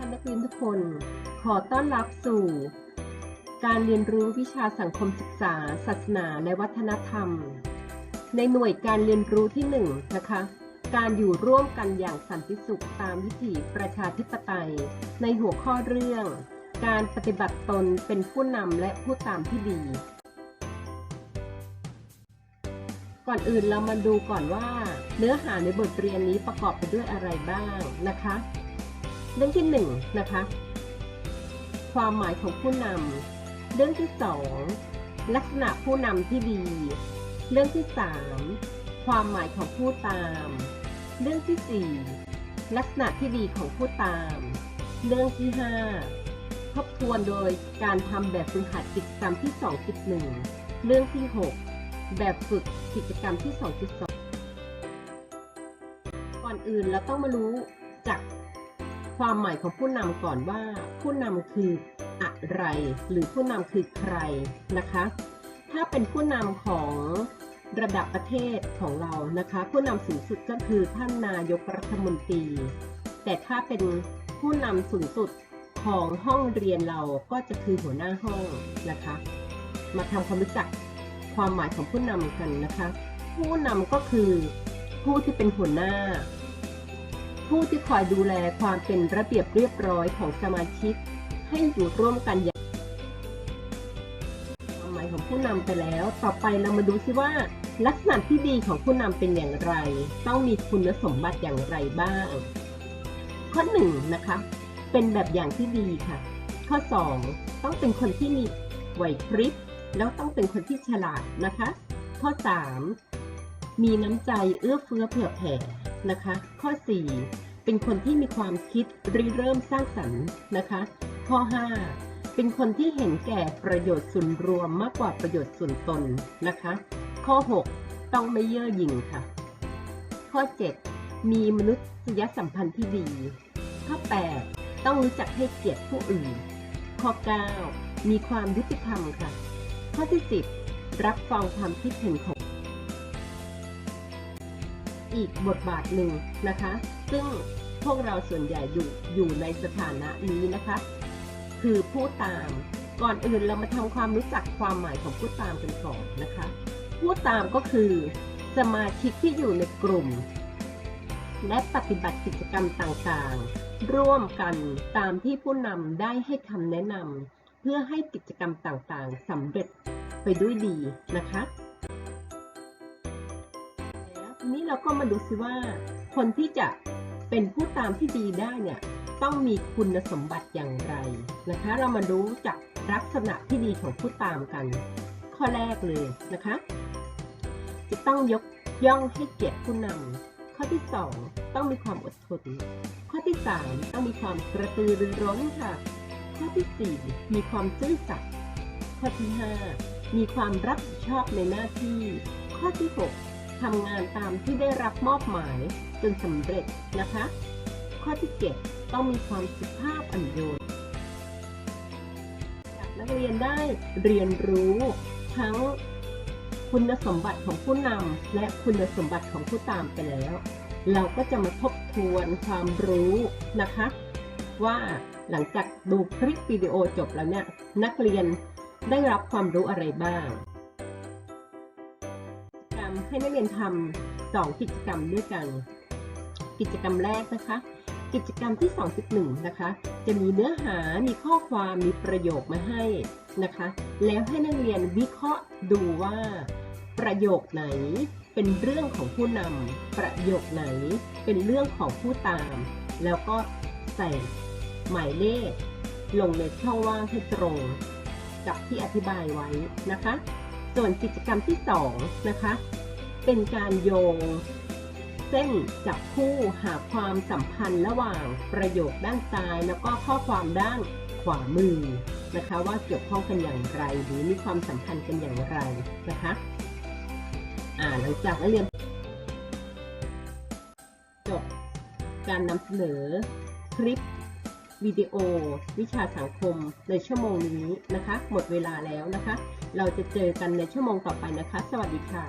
ท่านนักเรียนทุกคน ขอต้อนรับสู่ การเรียนรู้วิชาสังคมศึกษา ศาสนาและวัฒนธรรม ในหน่วยการเรียนรู้ที่1นงนะคะ การอยู่ร่วมกันอย่างสันติสุขตามวิถีประชาธิปไตย ในหัวข้อเรื่อง การปฏิบัติตนเป็นผู้นำและผู้ตามที่ดี ก่อนอื่นเรามาดูก่อนว่า เนื้อหาในบทเรียนนี้ประกอบไปด้วยอะไรบ้างนะคะ เรื่องที่1นงนะคะ ความหมายของผู้นำเรื่องที่ 2 ลักษณะผู้นำที่ดี เรื่องที่ 3 ความหมายของผู้ตาม เรื่องที่ 4 ลักษณะที่ดีของผู้ตาม เรื่องที่ 5 ทบทวนโดยการทำแบบฝึกหัดกิจกรรมที่ 2.1 เรื่องที่ 6 แบบฝึกกิจกรรมที่ 2.2 ก่อนอื่นเราต้องมารู้จัก ความหมายของผู้นำก่อนว่า ผู้นำคืออะไร หรือผู้นำคือใครนะคะ ถ้าเป็นผู้นำของระดับประเทศของเรานะคะ ผู้นำสูงสุดก็คือท่านนายกรัฐมนตรี แต่ถ้าเป็นผู้นำสูงสุดของห้องเรียนเราก็จะคือหัวหน้าห้องนะคะ มาทำความรู้จักความหมายของผู้นำกันนะคะ ผู้นำก็คือผู้ที่เป็นหัวหน้า ผู้ที่คอยดูแลความเป็นระเบียบเรียบร้อยของสมาชิก ให้อยู่ร่วมกันอย่างความหมายของผู้นำไปแล้ว ต่อไปเรามาดูซิว่า ลักษณะที่ดีของผู้นำเป็นอย่างไร ต้องมีคุณสมบัติอย่างไรบ้าง ข้อหนึ่งนะคะ เป็นแบบอย่างที่ดีค่ะ ข้อ 2 ต้องเป็นคนที่มีไหวพริบแล้วต้องเป็นคนที่ฉลาดนะคะ ข้อ 3 มีน้ำใจเอื้อเฟื้อเผื่อแผ่ นะคะ ข้อ 4 เป็นคนที่มีความคิดริเริ่มสร้างสรรค์นะคะ ข้อ 5 เป็นคนที่เห็นแก่ประโยชน์ส่วนรวมมากกว่าประโยชน์ส่วนตนนะคะ ข้อ 6 ต้องไม่เย่อหยิ่งค่ะ ข้อ 7 มีมนุษยสัมพันธ์ที่ดี ข้อ 8 ต้องรู้จักให้เกียรติผู้อื่น ข้อ 9 มีความยุติธรรมค่ะ ข้อที่ 10 รับฟังความคิดเห็นของ อีกบทบาทหนึ่งนะคะ ซึ่งพวกเราส่วนใหญ่อยู่อยู่ในสถานะนี้นะคะ คือผู้ตามก่อนอื่นเรามาทำความรู้จักความหมายของผู้ตามกันก่อนนะคะ ผู้ตามก็คือ สมาชิกที่อยู่ในกลุ่ม และปฏิบัติกิจกรรมต่างๆ ร่วมกันตามที่ผู้นำได้ให้คำแนะนำเพื่อให้กิจกรรมต่างๆสำเร็จไปด้วยดีนะคะ เราก็มาดูซิว่า คนที่จะเป็นผู้ตามที่ดีได้เนี่ยต้องมีคุณสมบัติอย่างไรนะคะ เรามาดูจากลักษณะที่ดีของผู้ตามกัน ข้อแรกเลยนะคะ จะต้องยกย่องให้เกียรติผู้นำข้อที่ 2 ต้องมีความอดทนข้อที่ 3 ต้องมีความกระตือรือร้นค่ะ ข้อที่ 4 มีความซื่อสัตย์ข้อที่ 5 มีความรับผิดชอบในหน้าที่ ข้อที่ 6 ทำงานตามที่ได้รับมอบหมายจนสำเร็จนะคะ ข้อที่ 7 ต้องมีความสุภาพอ่อนโยนนักเรียนได้เรียนรู้ทั้งคุณสมบัติของผู้นำและคุณสมบัติของผู้ตามไปแล้ว เราก็จะมาทบทวนความรู้นะคะ ว่าหลังจากดูคลิปวิดีโอจบแล้วเนี่ยนักเรียนได้รับความรู้อะไรบ้าง ให้นักเรียนทำสองกิจกรรมด้วยกัน กิจกรรมแรกนะคะ กิจกรรมที่ 2.1 นะคะ จะมีเนื้อหา มีข้อความ มีประโยคมาให้นะคะ แล้วให้นักเรียนวิเคราะห์ดูว่า ประโยคไหนเป็นเรื่องของผู้นำประโยคไหนเป็นเรื่องของผู้ตาม แล้วก็ใส่หมายเลข ลงในช่องว่างให้ตรง กับที่อธิบายไว้นะคะ ส่วนกิจกรรมที่ 2 นะคะ เป็นการโยง เส้นจับคู่หาความสัมพันธ์ระหว่างประโยคด้านซ้ายแล้วก็ข้อความด้านขวามือนะคะ ว่าเกี่ยวข้องกันอย่างไร หรือมีความสัมพันธ์กันอย่างไรนะคะอ่าหลังจากเรียนจบการนำเสนอคลิปวิดีโอ วิชาสังคมในชั่วโมงนี้นะคะ หมดเวลาแล้วนะคะ เราจะเจอกันในชั่วโมงต่อไปนะคะ สวัสดีค่ะ